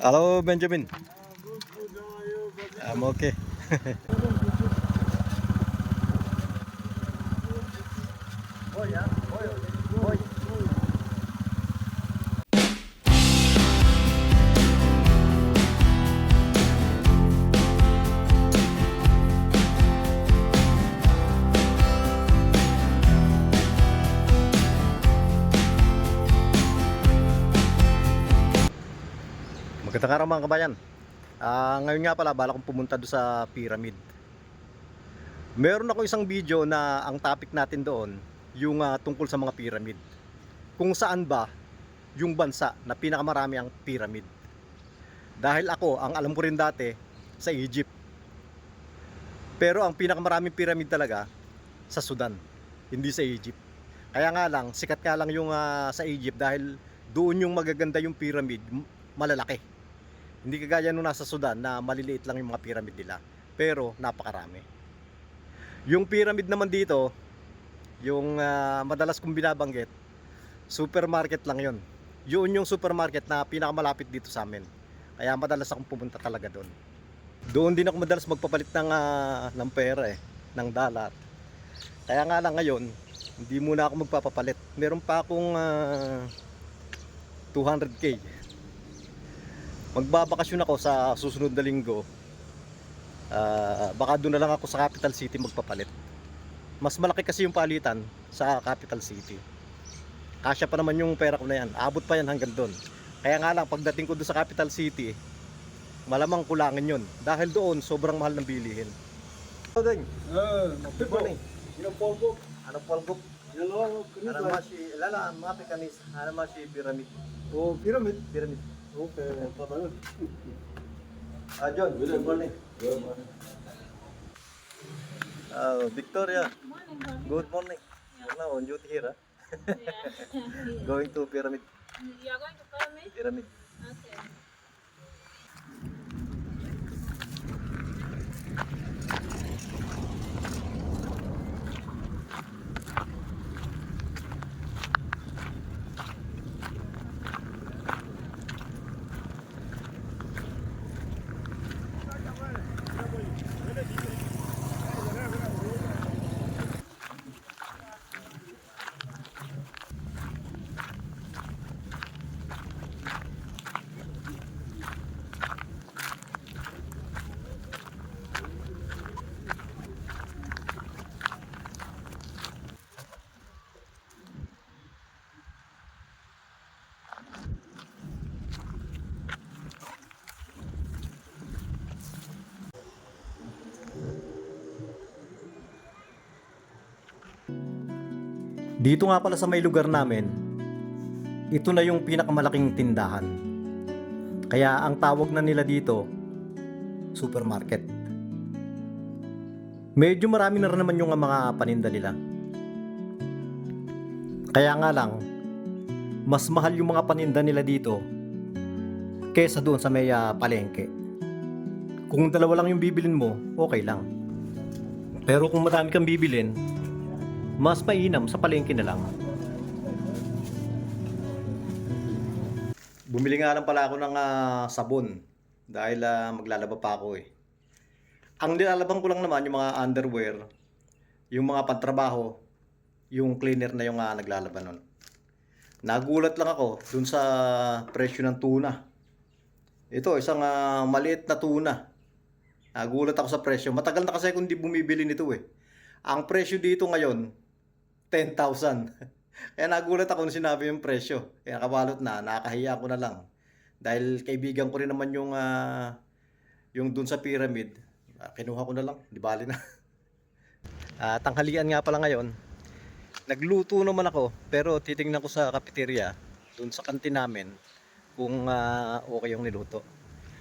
Hello, Benjamin. I'm okay. Magandang araw mga kabayan. Ah, ngayon nga pala, bala kong pumunta doon sa pyramid. Meron ako isang video na ang topic natin doon, yung ah, tungkol sa mga pyramid. Kung saan ba yung bansa na pinakamarami ang pyramid. Dahil ako, ang alam ko rin dati, sa Egypt. Pero ang pinakamaraming pyramid talaga, sa Sudan, hindi sa Egypt. Kaya nga lang, sikat nga lang yung ah, sa Egypt dahil doon yung magaganda yung pyramid, malalaki. Hindi kagaya nung nasa Sudan na maliliit lang yung mga pyramid nila. Pero napakarami. Yung pyramid naman dito, yung ah, madalas kong binabanggit, supermarket lang yon. Yun yung supermarket na pinakamalapit dito sa amin. Kaya madalas akong pumunta talaga doon. Doon din ako madalas magpapalit ng, ah, ng pera eh, ng dalat. Kaya nga lang ngayon, hindi muna ako magpapapalit. Meron pa akong ah, 200k magbabakasyon ako sa susunod na linggo. Ah, baka doon na lang ako sa capital city magpapalit. Mas malaki kasi yung palitan sa capital city. Kasya pa naman yung pera ko na yan. Abot pa yan hanggang doon. Kaya nga lang pagdating ko doon sa capital city malamang kulangan yun. Dahil doon sobrang mahal ng bilihin. Ding, Eh, good morning. Yung polvo. Ano kanina. Ano ma si lala ma pekanis ano ma si pyramid? Oh, pyramid. pyramid Okay. Patayon. Ah John good morning Uh, Victoria, Morning, morning. good morning. You're now on duty here, huh? Yeah. Going to pyramid. you are going to me? Pyramid. Okay. Dito nga pala sa may lugar namin, ito na yung pinakamalaking tindahan. Kaya ang tawag na nila dito, supermarket. Medyo marami na rin naman yung mga paninda nila. Kaya nga lang, mas mahal yung mga paninda nila dito kesa doon sa may ah, palengke. Kung dalawa lang yung bibilin mo, okay lang. Pero kung marami kang bibilin, mas mainam sa palengke na lang. Bumili nga lang pala ako ng ah, sabon dahil ah, maglalaba pa ako eh. Ang nilalaban ko lang naman yung mga underwear, yung mga pantrabaho, yung cleaner na yung ah, naglalaban nun. Nagulat lang ako dun sa presyo ng tuna. Ito, isang ah, maliit na tuna. Nagulat ako sa presyo. Matagal na kasi akong hindi bumibili nito eh. Ang presyo dito ngayon, 10,000. Kaya nagulat ako nung sinabi yung presyo. Kaya nakabalot na, nakakahiya ko na lang. Dahil kaibigan ko rin naman yung ah, yung dun sa pyramid. Ah, kinuha ko na lang, di bali na. Ah, tanghalian nga pala ngayon. Nagluto naman ako, pero titingnan ko sa cafeteria, dun sa kantin namin, kung ah, okay yung niluto.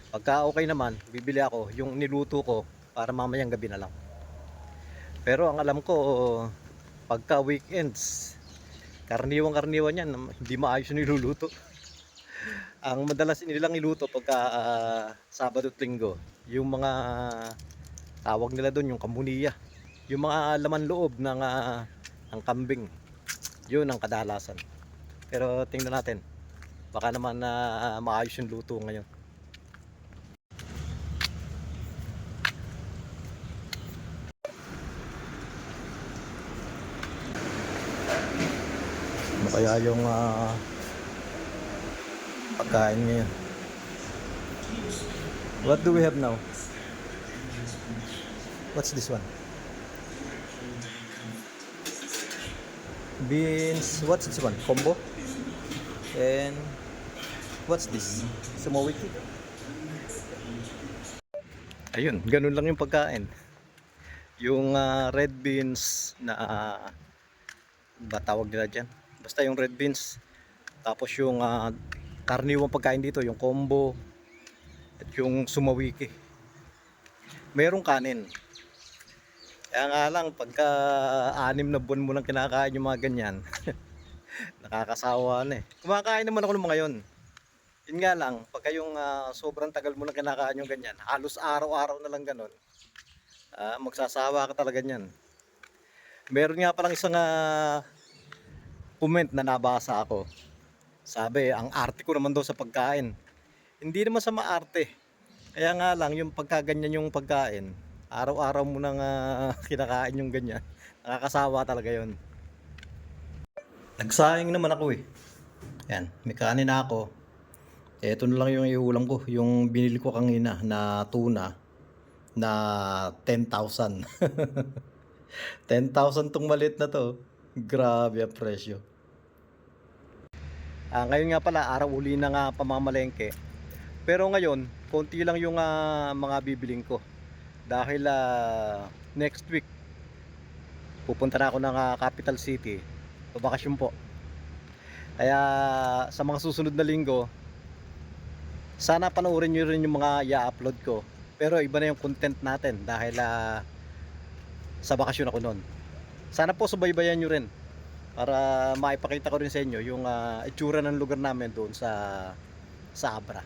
Pagka okay naman, bibili ako yung niluto ko para mamayang gabi na lang. Pero ang alam ko, pagka weekends, karniwang karniwan yan, hindi maayos niluluto. ang madalas nilang iluto pagka ah, Sabado at Linggo, yung mga tawag nila doon, yung kamuniya. Yung mga laman loob ng, ah, ng kambing. Yun ang kadalasan. Pero tingnan natin. Baka naman na maayos yung luto ngayon. Kaya yung ah, pagkain ngayon. What do we have now? What's this one? Beans, what's this one? Combo? And what's this? Sumawiki? Ayun, ganun lang yung pagkain. Yung ah, red beans na ah, ba tawag nila dyan? Basta yung red beans. Tapos yung ah, karniwang pagkain dito, yung combo at yung sumawiki. Merong kanin. Kaya nga lang, pagka anim na buwan mo lang kinakain yung mga ganyan, nakakasawa na eh. Kumakain naman ako ng mga yun. Yun nga lang, pagka yung ah, sobrang tagal mo lang kinakain yung ganyan, halos araw-araw na lang ganun, ah, magsasawa ka talaga niyan. Meron nga palang isang ah, comment na nabasa ako. Sabi, ang arte ko naman daw sa pagkain. Hindi naman sa maarte. Kaya nga lang, yung pagkaganyan yung pagkain, araw-araw mo nang ah, kinakain yung ganyan. Nakakasawa talaga yon. Nagsayang naman ako eh. Yan, may kanin ako. Ito na lang yung iulam ko. Yung binili ko kanina na tuna na 10,000. 10,000 tong maliit na to. Grabe ang presyo. Ah, ngayon nga pala, araw uli na nga pamamalengke. Pero ngayon, konti lang yung ah, mga bibiling ko. Dahil ah, next week, pupunta na ako ng ah, capital city. Pabakasyon po. Kaya sa mga susunod na linggo, sana panoorin nyo rin yung mga i-upload ko. Pero iba na yung content natin dahil ah, sa bakasyon ako noon. Sana po subaybayan nyo rin para maipakita ko rin sa inyo yung ah, itsura ng lugar namin doon sa sa Abra.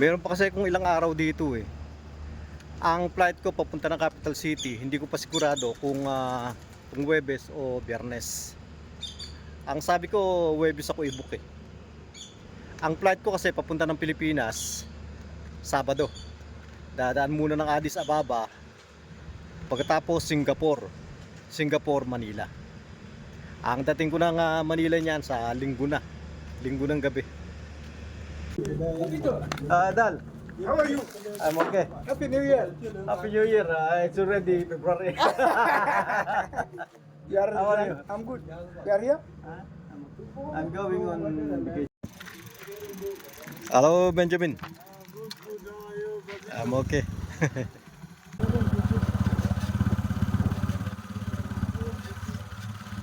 Meron pa kasi kung ilang araw dito eh. Ang flight ko papunta ng capital city, hindi ko pa sigurado kung ah, kung Webes o Biyernes. Ang sabi ko, Webes ako i-book eh. Ang flight ko kasi papunta ng Pilipinas, Sabado. Dadaan muna ng Addis Ababa, pagkatapos Singapore. Singapore, Manila. Ang dating ko ng ah, Manila niyan sa linggo na. Linggo ng gabi. Ah, Dal. How are you? I'm okay. Happy New Year. Happy New Year. Ah, it's already February. You are How are you? I'm good. You are here? I'm going on vacation. Hello, Benjamin. I'm okay.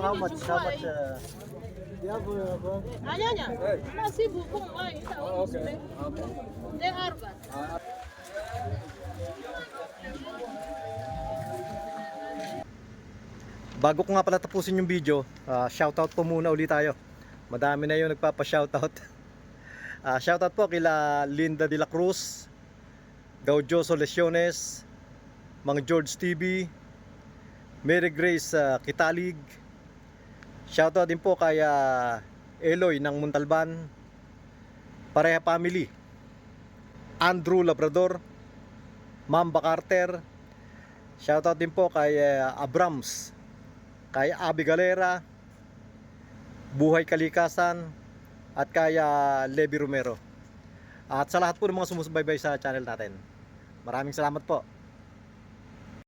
how much? How much? Uh, 아니 아니야. 나 시부 콩 아, 이따 오케이. 내 아르바. Bago ko nga pala tapusin yung video, ah, shoutout po muna ulit tayo. Madami na yung nagpapa-shoutout. Ah, shoutout po kila Linda de la Cruz, Gaudioso Lesiones, Mang George TV, Mary Grace ah, Kitalig. Shoutout din po kay ah, Eloy ng Muntalban, Pareha Family, Andrew Labrador, Mamba Carter. Shoutout din po kay ah, Abrams, kay Abi Galera, Buhay Kalikasan, at kay ah, Levi Romero. At sa lahat po ng mga sumusubaybay sa channel natin. Maraming salamat po.